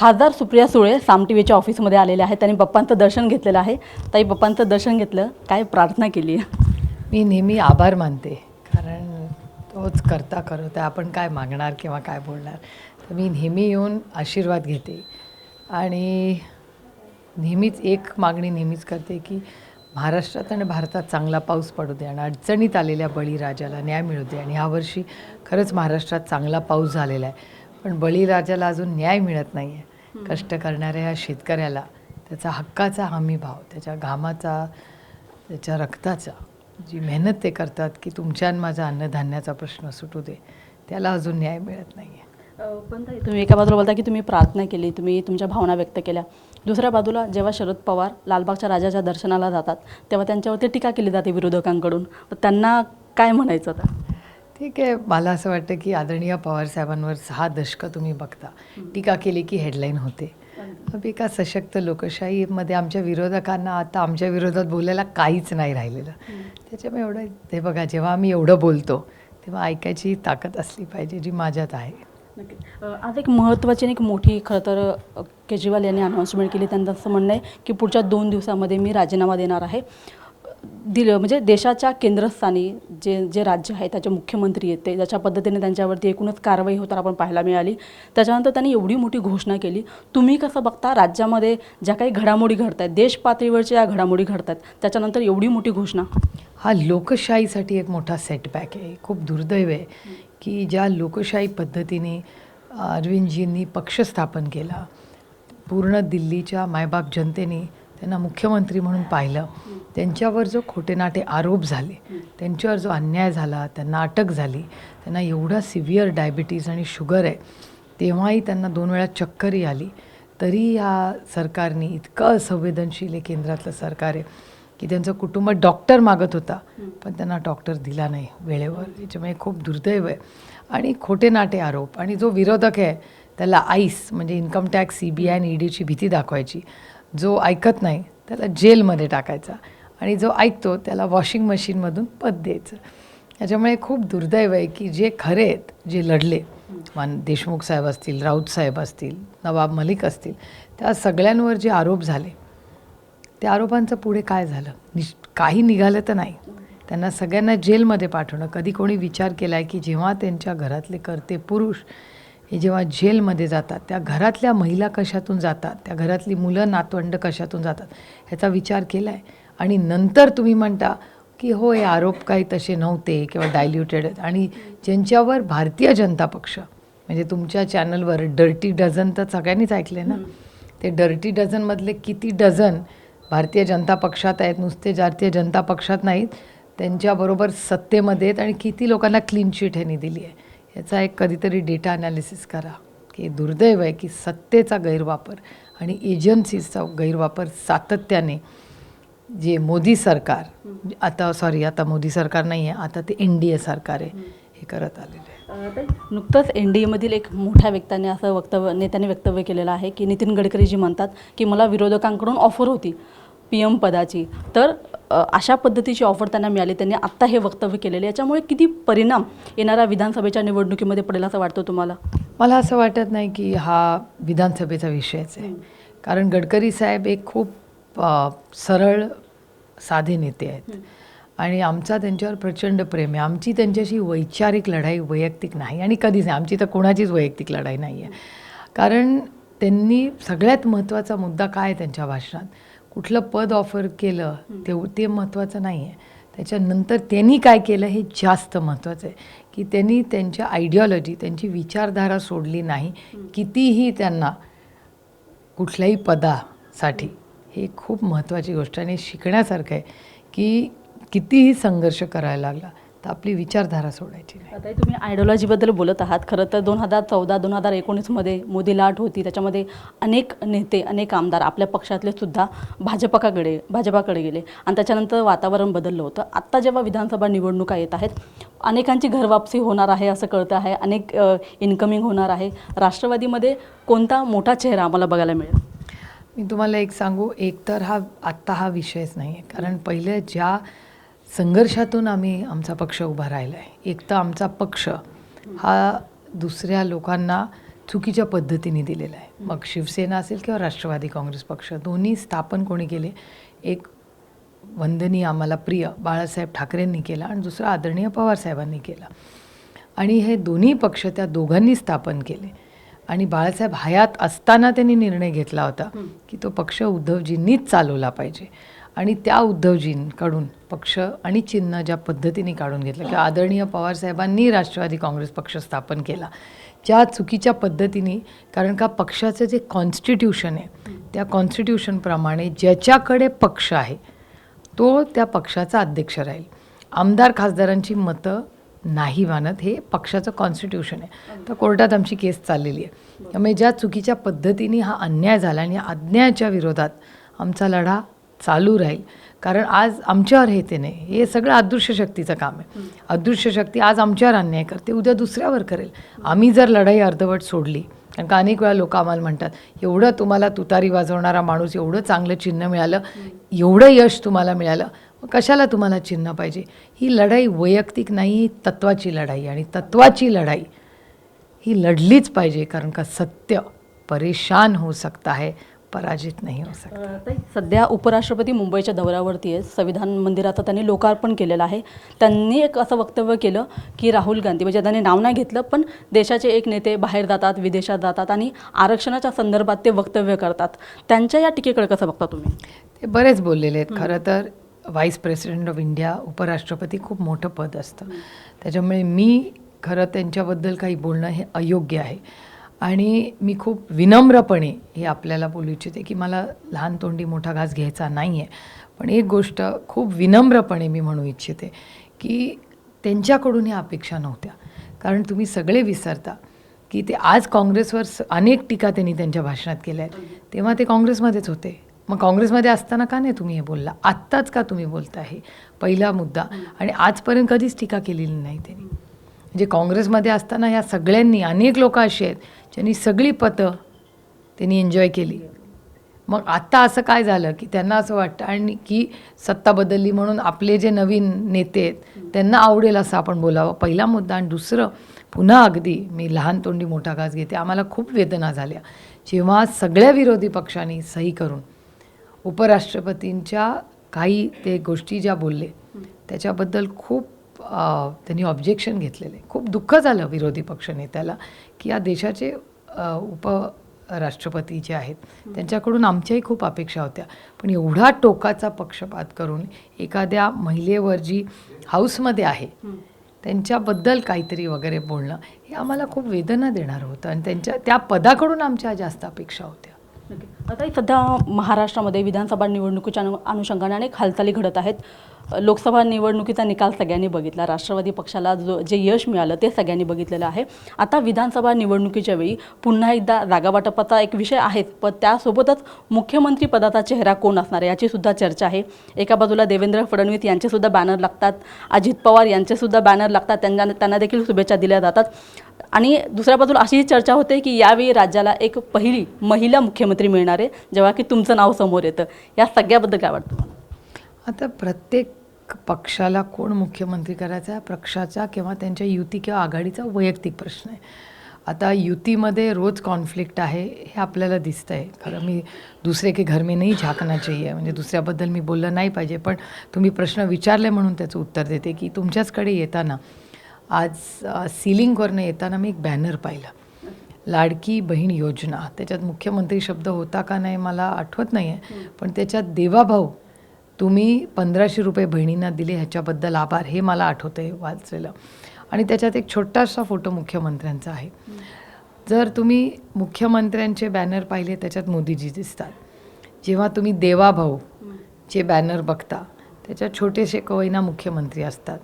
खासदार सुप्रिया सुळे साम टी व्हीच्या ऑफिसमध्ये आलेल्या आहेत. त्यांनी पप्पांचं दर्शन घेतलेलं आहे. ताई पप्पांचं दर्शन घेतलं. काय प्रार्थना केली? मी नेहमी आभार मानते. कारण तोच करता करता आपण काय मागणार किंवा काय बोलणार? तर मी नेहमी येऊन आशीर्वाद घेते. आणि नेहमीच एक मागणी नेहमीच करते की महाराष्ट्रात आणि भारतात चांगला पाऊस पडू दे आणि अडचणीत आलेल्या बळीराजाला न्याय मिळू दे. आणि ह्यावर्षी खरंच महाराष्ट्रात चांगला पाऊस झालेला आहे. पण बळीराजाला अजून न्याय मिळत नाही आहे कष्ट करणाऱ्या ह्या शेतकऱ्याला त्याचा हक्काचा हमी भाव त्याच्या घामाचा त्याच्या रक्ताचा जी मेहनत ते करतात की तुमच्या आणि माझा अन्नधान्याचा प्रश्न सुटू दे त्याला अजून न्याय मिळत नाही आहे पण ताई तुम्ही एका बाजूला बोलता की तुम्ही प्रार्थना केली तुम्ही तुमच्या भावना व्यक्त केल्या. दुसऱ्या बाजूला जेव्हा शरद पवार लालबागच्या राजाच्या दर्शनाला जातात तेव्हा त्यांच्यावरती टीका केली जाते विरोधकांकडून. त्यांना काय म्हणायचं आता? ठीक आहे. मला असं वाटतं की आदरणीय पवारसाहेबांवर सहा दशकं तुम्ही बघता. टीका केली की हेडलाईन होते. एका सशक्त लोकशाहीमध्ये आमच्या विरोधकांना आता आमच्या विरोधात बोलायला काहीच नाही राहिलेलं. त्याच्यामुळे एवढं ते बघा जेव्हा आम्ही एवढं बोलतो तेव्हा ऐकायची ताकद असली पाहिजे जी माझ्यात आहे. आज एक महत्त्वाची आणि एक मोठी खरं तर केजरीवाल यांनी अनाऊन्समेंट केली. त्यांचं असं म्हणणं आहे की पुढच्या दोन दिवसामध्ये मी राजीनामा देणार आहे. दिलं म्हणजे देशाच्या केंद्रस्थानी जे जे राज्य आहे त्याचे मुख्यमंत्री येते ज्याच्या पद्धतीने त्यांच्यावरती एकूणच कारवाई होताना आपण पाहायला मिळाली. त्याच्यानंतर त्यांनी एवढी मोठी घोषणा केली. तुम्ही कसं बघता राज्यामध्ये ज्या काही घडामोडी घडत आहेत देश पातळीवरच्या या घडामोडी घडत आहेत त्याच्यानंतर एवढी मोठी घोषणा? हा लोकशाहीसाठी एक मोठा सेटबॅक आहे. खूप दुर्दैव आहे की ज्या लोकशाही पद्धतीने अरविंदजींनी पक्ष स्थापन केला पूर्ण दिल्लीच्या मायबाप जनतेने त्यांना मुख्यमंत्री म्हणून पाहिलं. त्यांच्यावर जो खोटेनाटे आरोप झाले त्यांच्यावर जो अन्याय झाला त्यांना अटक झाली त्यांना एवढा सिव्हिअर डायबिटीज आणि शुगर आहे तेव्हाही त्यांना दोन वेळा चक्करही आली. तरी ह्या सरकारने इतकं संवेदनशील आहे केंद्रातलं सरकार आहे की त्यांचं कुटुंब डॉक्टर मागत होता. पण त्यांना डॉक्टर दिला नाही वेळेवर याच्यामुळे खूप दुर्दैव आहे. आणि खोटे नाटे आरोप आणि जो विरोधक आहे त्याला आईस म्हणजे income tax C B I आणि ईडीची भीती दाखवायची. जो ऐकत नाही त्याला जेलमध्ये टाकायचा आणि जो ऐकतो त्याला वॉशिंग मशीनमधून पद द्यायचं. याच्यामुळे खूप दुर्दैव आहे की जे खरे आहेत जे लढले मान देशमुख साहेब असतील राऊत साहेब असतील नवाब मलिक असतील त्या सगळ्यांवर जे आरोप झाले त्या आरोपांचं पुढे काय झालं? निश काही निघालं तर नाही. त्यांना सगळ्यांना जेलमध्ये पाठवणं. कधी कोणी विचार केला आहे की जेव्हा त्यांच्या घरातले करते पुरुष हे जेव्हा जेलमध्ये जातात त्या घरातल्या महिला कशातून जातात त्या घरातली मुलं नातवंड कशातून जातात ह्याचा विचार केला आहे आणि नंतर तुम्ही म्हणता की हो हे आरोप काही तसे नव्हते किंवा डायल्युटेड आहेत. आणि ज्यांच्यावर भारतीय जनता पक्ष म्हणजे तुमच्या चॅनलवर डर्टी डझन तर सगळ्यांनीच ऐकले ना? ते डर्टी डझनमधले किती डझन भारतीय जनता पक्षात आहेत नुसते भारतीय जनता पक्षात नाहीत त्यांच्याबरोबर सत्तेमध्ये आहेत आणि किती लोकांना क्लीन शीट ह्यांनी दिली आहे. याचा एक कधीतरी डेटा अनालिसिस करा की दुर्दैव आहे की सत्तेचा गैरवापर आणि एजन्सीजचा गैरवापर सातत्याने जे मोदी सरकार आता सॉरी आता मोदी सरकार नाही आहे आता ते एन डी ए सरकार आहे हे करत आलेलं आहे. नुकतंच एन डी एमधील एक मोठ्या व्यक्तीने असं वक्तव्य नेत्याने वक्तव्य केलेलं आहे की नितीन गडकरीजी म्हणतात की मला विरोधकांकडून ऑफर होती. पी एम पदाची. तर अशा पद्धतीची ऑफर त्यांना मिळाली. त्यांनी आत्ता हे वक्तव्य केलेले. याच्यामुळे किती परिणाम येणाऱ्या विधानसभेच्या निवडणुकीमध्ये पडेल असं वाटतं तुम्हाला? मला असं वाटत नाही की हा विधानसभेचा विषयच आहे. कारण गडकरी साहेब एक खूप सरळ साधे नेते आहेत. आणि आमचा त्यांच्यावर प्रचंड प्रेम आहे. आमची त्यांच्याशी वैचारिक लढाई वैयक्तिक नाही आणि कधीच नाही. आमची तर कोणाचीच वैयक्तिक लढाई नाही आहे कारण त्यांनी सगळ्यात महत्त्वाचा मुद्दा काय आहे त्यांच्या भाषणात? कुठलं पद ऑफर केलं तेव ते महत्त्वाचं नाही आहे त्याच्यानंतर त्यांनी काय केलं हे जास्त महत्त्वाचं आहे. की त्यांनी त्यांच्या आयडियॉलॉजी त्यांची विचारधारा सोडली नाही. कितीही त्यांना कुठल्याही पदासाठी हे खूप महत्त्वाची गोष्ट आणि शिकण्यासारखं आहे की कितीही संघर्ष करायला लागला तर आपली विचारधारा सोडायची नाही. आता तुम्ही आयडिओलॉजीबद्दल बोलत आहात. खरं तर दोन हजार चौदा दोन हजार एकोणीसमध्ये मोदी लाट होती. त्याच्यामध्ये अनेक नेते अनेक आमदार आपल्या पक्षातले सुद्धा भाजपकाकडे भाजपाकडे गेले. आणि त्याच्यानंतर वातावरण बदललं होतं. आत्ता जेव्हा विधानसभा निवडणुका येत आहेत अनेकांची घरवापसी होणार आहे असं कळतं आहे. अनेक इन्कमिंग होणार आहे. राष्ट्रवादीमध्ये कोणता मोठा चेहरा आम्हाला बघायला मिळेल? मी तुम्हाला एक सांगू. एक तर हा आत्ता हा विषयच नाही आहे कारण पहिले ज्या संघर्षातून आम्ही आमचा पक्ष उभा राहिला आहे एक तर आमचा पक्ष हा दुसऱ्या लोकांना चुकीच्या पद्धतीने दिलेला आहे. मग शिवसेना असेल किंवा राष्ट्रवादी काँग्रेस पक्ष दोन्ही स्थापन कोणी केले? एक वंदनीय आम्हाला प्रिय बाळासाहेब ठाकरेंनी केला आणि दुसरा आदरणीय पवारसाहेबांनी केला. आणि हे दोन्ही पक्ष त्या दोघांनी स्थापन केले. आणि बाळासाहेब हयात असताना त्यांनी निर्णय घेतला होता की तो पक्ष उद्धवजींनीच चालवला पाहिजे. आणि त्या उद्धवजींकडून पक्ष आणि चिन्ह ज्या पद्धतीने काढून घेतलं किंवा आदरणीय पवारसाहेबांनी राष्ट्रवादी काँग्रेस पक्ष स्थापन केला. ज्या चुकीच्या पद्धतीने कारण का पक्षाचं जे कॉन्स्टिट्यूशन आहे त्या कॉन्स्टिट्यूशनप्रमाणे ज्याच्याकडे पक्ष आहे तो त्या पक्षाचा अध्यक्ष राहील. आमदार खासदारांची मतं नाही मानत हे पक्षाचं कॉन्स्टिट्यूशन आहे. तर कोर्टात आमची केस चाललेली आहे. त्यामुळे ज्या चुकीच्या पद्धतीने हा अन्याय झाला आणि अन्यायाच्या विरोधात आमचा लढा चालू राहील. कारण आज आमच्यावर हे ते नाही. हे सगळं अदृश्य शक्तीचं काम आहे. अदृश्य शक्ती आज आमच्यावर अन्याय करते. उद्या दुसऱ्यावर करेल. आम्ही जर लढाई अर्धवट सोडली कारण का अनेक वेळा लोक आम्हाला म्हणतात एवढं तुम्हाला तुतारी वाजवणारा माणूस एवढं चांगलं चिन्ह मिळालं एवढं यश तुम्हाला मिळालं मग कशाला तुम्हाला चिन्ह पाहिजे? ही लढाई वैयक्तिक नाही ही तत्वाची लढाई. आणि तत्वाची लढाई ही लढलीच पाहिजे कारण का सत्य परेशान हो सकता है पराजित नाही हो सकता ताई, सध्या उपराष्ट्रपती मुंबईच्या दौऱ्यावरती आहे संविधान मंदिराचं त्यांनी लोकार्पण केलेलं आहे. त्यांनी एक असं वक्तव्य केलं की राहुल गांधी म्हणजे त्यांनी नाव नाही घेतलं पण देशाचे एक नेते बाहेर जातात विदेशात जातात आणि आरक्षणाच्या संदर्भात ते वक्तव्य करतात. त्यांच्या या टीकेकडे कसं बघता तुम्ही? ते बरेच बोललेले आहेत. खरं तर व्हाईस प्रेसिडेंट ऑफ इंडिया उपराष्ट्रपती खूप मोठं पद असतं. त्याच्यामुळे मी खरं त्यांच्याबद्दल काही बोलणं हे अयोग्य आहे. आणि मी खूप विनम्रपणे हे आपल्याला बोलू इच्छिते की मला लहान तोंडी मोठा घास घ्यायचा नाही आहे पण एक गोष्ट खूप विनम्रपणे मी म्हणू इच्छिते की त्यांच्याकडून ह्या अपेक्षा नव्हत्या. कारण तुम्ही सगळे विसरता की ते आज काँग्रेसवर स- अनेक टीका त्यांनी त्यांच्या भाषणात केल्या आहेत. तेव्हा ते काँग्रेसमध्येच होते. मग काँग्रेसमध्ये असताना का नाही तुम्ही हे बोलला? आत्ताच का तुम्ही बोलता हे? पहिला मुद्दा. आणि आजपर्यंत कधीच टीका केलेली नाही त्यांनी. म्हणजे काँग्रेसमध्ये असताना ह्या सगळ्यांनी अनेक लोक अशी आहेत ज्यांनी सगळी पतं त्यांनी एन्जॉय केली. मग आत्ता असं काय झालं की त्यांना असं वाटतं आणि की सत्ता बदलली म्हणून आपले जे नवीन नेते आहेत त्यांना आवडेल असं आपण बोलावं. पहिला मुद्दा आणि दुसरं पुन्हा अगदी मी लहान तोंडी मोठा घास घेते. आम्हाला खूप वेदना झाल्या. जेव्हा सगळ्या विरोधी पक्षांनी सही करून उपराष्ट्रपतींच्या काही ते गोष्टी ज्या बोलले त्याच्याबद्दल खूप त्यांनी ऑब्जेक्शन घेतलेले. खूप दुःख झालं विरोधी पक्षनेत्याला की या देशाचे अ, उपराष्ट्रपती जे आहेत त्यांच्याकडून आमच्याही खूप अपेक्षा होत्या. पण एवढा टोकाचा पक्षपात करून एखाद्या महिलेवर जी हाऊसमध्ये आहे त्यांच्याबद्दल काहीतरी वगैरे बोलणं हे आम्हाला खूप वेदना देणार होतं. आणि त्यांच्या त्या पदाकडून आमच्या जास्त अपेक्षा होत्या. आता सध्या महाराष्ट्रामध्ये विधानसभा निवडणुकीच्या अनु अनुषंगाने अनेक हालचाली घडत आहेत. लोकसभा निवडणुकीचा निकाल सगळ्यांनी बघितला. राष्ट्रवादी पक्षाला जो जे यश मिळालं ते सगळ्यांनी बघितलेलं आहे. आता विधानसभा निवडणुकीच्या वेळी पुन्हा एकदा जागावाटपाचा एक विषय आहेच पण त्यासोबतच मुख्यमंत्री पदाचा चेहरा कोण असणार आहे याची सुद्धा चर्चा आहे. एका बाजूला देवेंद्र फडणवीस यांचेसुद्धा बॅनर लागतात. अजित पवार यांचेसुद्धा बॅनर लागतात. त्यांना त्यांना देखील शुभेच्छा दिल्या जातात. आणि दुसऱ्या बाजूला अशीही चर्चा होते की यावेळी राज्याला एक पहिली महिला मुख्यमंत्री मिळणार आहे जेव्हा की तुमचं नाव समोर येतं. या सगळ्याबद्दल काय वाटतं? आता प्रत्येक पक्षाला कोण मुख्यमंत्री करायचा हा पक्षाचा किंवा त्यांच्या युती किंवा आघाडीचा वैयक्तिक प्रश्न आहे. आता युतीमध्ये रोज कॉन्फ्लिक्ट आहे हे आपल्याला दिसतं आहे खरं मी दुसरे के घर में नाही झाकना चाहिए म्हणजे दुसऱ्याबद्दल मी बोललं नाही पाहिजे पण तुम्ही प्रश्न विचारले म्हणून त्याचं उत्तर देते की तुमच्याचकडे येताना आज सिलिंगवरनं येताना मी एक बॅनर पाहिलं. लाडकी बहीण योजना. त्याच्यात मुख्यमंत्री शब्द होता का नाही मला आठवत नाही आहे पण त्याच्यात देवाभाऊ तुम्ही पंधराशे रुपये बहिणींना दिले ह्याच्याबद्दल आभार. हे मला आठवतं आहे वाचलेलं. आणि त्याच्यात एक छोटासा फोटो मुख्यमंत्र्यांचा आहे. जर तुम्ही मुख्यमंत्र्यांचे बॅनर पाहिले त्याच्यात मोदीजी दिसतात. जेव्हा तुम्ही देवाभाऊ चे बॅनर बघता त्याच्यात छोटेसे कवयना मुख्यमंत्री असतात.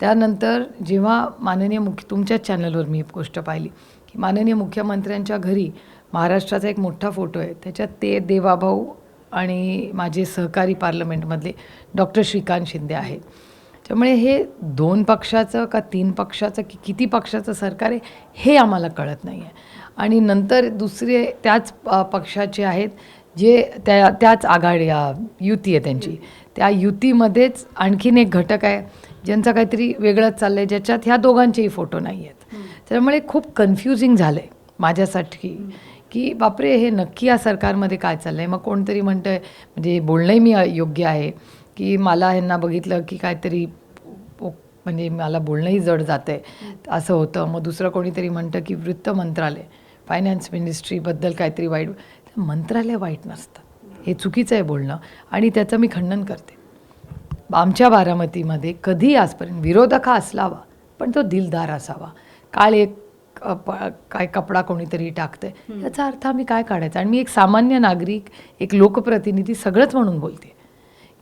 त्यानंतर जेव्हा माननीय मुख्य तुमच्याच चॅनलवर मी एक गोष्ट पाहिली की माननीय मुख्यमंत्र्यांच्या घरी महाराष्ट्राचा एक मोठा फोटो आहे. त्याच्यात ते देवाभाऊ आणि माझे सहकारी पार्लमेंटमधले डॉक्टर श्रीकांत शिंदे आहेत. त्यामुळे हे दोन पक्षाचं का तीन पक्षाचं की किती पक्षाचं सरकार आहे हे आम्हाला कळत नाही आहे आणि नंतर दुसरे त्याच पक्षाचे आहेत जे त्या त्याच आघाडी युती आहे त्यांची. त्या युतीमध्येच आणखीन एक घटक आहे ज्यांचं काहीतरी वेगळंच चाललं आहे ज्याच्यात ह्या दोघांचेही फोटो नाही आहेत त्यामुळे खूप कन्फ्युजिंग झालं आहे माझ्यासाठी. की बापरे हे नक्की या सरकारमध्ये काय चाललं आहे मग कोणतरी म्हणतं म्हणजे बोलणंही मी योग्य आहे की मला ह्यांना बघितलं की काहीतरी म्हणजे मला बोलणंही जड जातं आहे असं होतं. मग दुसरं कोणीतरी म्हणतं की वृत्त मंत्रालय फायनान्स मिनिस्ट्रीबद्दल काहीतरी वाईट मंत्रालय वाईट नसतं. हे चुकीचं आहे बोलणं आणि त्याचं मी खंडन करते. आमच्या बारामतीमध्ये कधी आजपर्यंत विरोधक हा असलावा पण तो दिलदार असावा. काळ एक काय कपडा कोणीतरी टाकतंय. याचा अर्थ आम्ही काय काढायचा? आणि मी एक सामान्य नागरिक एक लोकप्रतिनिधी सगळंच म्हणून बोलते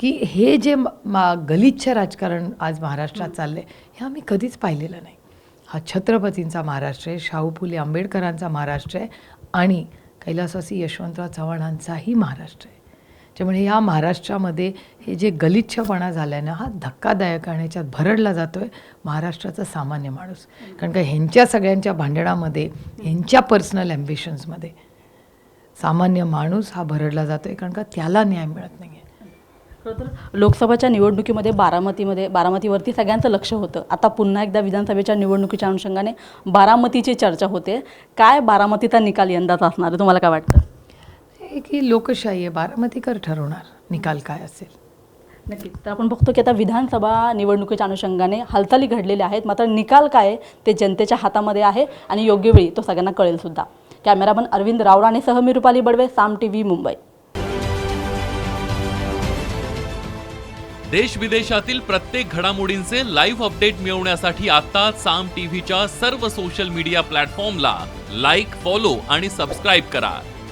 की हे जे मा गलिच्छ राजकारण आज महाराष्ट्रात चाललंय हे आम्ही कधीच पाहिलेलं नाही. हा छत्रपतींचा महाराष्ट्र आहे शाहू फुले आंबेडकरांचा महाराष्ट्र आहे आणि कैलासवासी यशवंतराव चव्हाणांचाही महाराष्ट्र आहे. त्यामुळे या महाराष्ट्रामध्ये हे जे गलिच्छपणा झाल्यानं हा धक्कादायक आणि याच्यात भरडला जातो आहे महाराष्ट्राचा सामान्य माणूस. कारण का ह्यांच्या सगळ्यांच्या भांडणामध्ये ह्यांच्या पर्सनल ॲम्बिशन्समध्ये सामान्य माणूस हा भरडला जातो आहे कारण का त्याला न्याय मिळत नाही आहे तर लोकसभाच्या निवडणुकीमध्ये बारामतीमध्ये बारामतीवरती सगळ्यांचं लक्ष होतं. आता पुन्हा एकदा विधानसभेच्या निवडणुकीच्या अनुषंगाने बारामतीची चर्चा होते. काय बारामतीचा निकाल यंदाचा असणार आहे? तुम्हाला काय वाटतं? हे की लोकशाही आहे? बारामतीकर ठरवणार निकाल काय असेल? नक्कीच तर आपण बघतो की आता विधानसभा निवडणुकीच्या अनुषंगाने हालचाली घडलेल्या आहेत. मात्र निकाल काय आहे ते जनतेच्या हातामध्ये आहे आणि योग्य वेळी तो सगळ्यांना कळेल सुद्धा. कॅमेरामन अरविंद रावराणेसह मी रुपाली बडवे साम टी व्ही मुंबई. देश विदेशातील प्रत्येक घडामोडींचे लाईव्ह अपडेट मिळवण्यासाठी आता साम टीव्हीच्या सर्व सोशल मीडिया प्लॅटफॉर्मला लाईक फॉलो आणि सबस्क्राईब करा.